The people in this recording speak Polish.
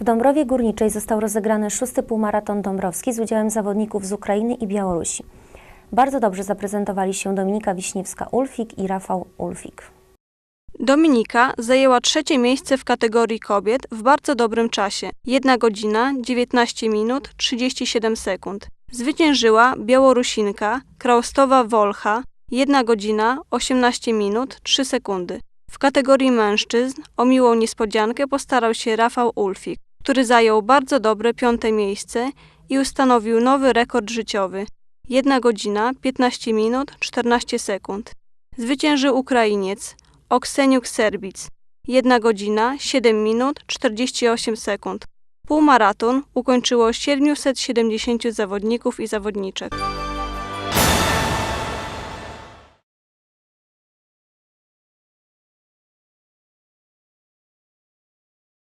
W Dąbrowie Górniczej został rozegrany szósty półmaraton dąbrowski z udziałem zawodników z Ukrainy i Białorusi. Bardzo dobrze zaprezentowali się Dominika Wiśniewska-Ulfik i Rafał Ulfik. Dominika zajęła trzecie miejsce w kategorii kobiet w bardzo dobrym czasie 1 godzina 19 minut 37 sekund. Zwyciężyła Białorusinka Kraustowa Wolcha 1 godzina 18 minut 3 sekundy. W kategorii mężczyzn o miłą niespodziankę postarał się Rafał Ulfik, który zajął bardzo dobre piąte miejsce i ustanowił nowy rekord życiowy 1 godzina 15 minut 14 sekund. Zwyciężył Ukrainiec Okseniuk Serbic 1 godzina 7 minut 48 sekund. Półmaraton ukończyło 770 zawodników i zawodniczek.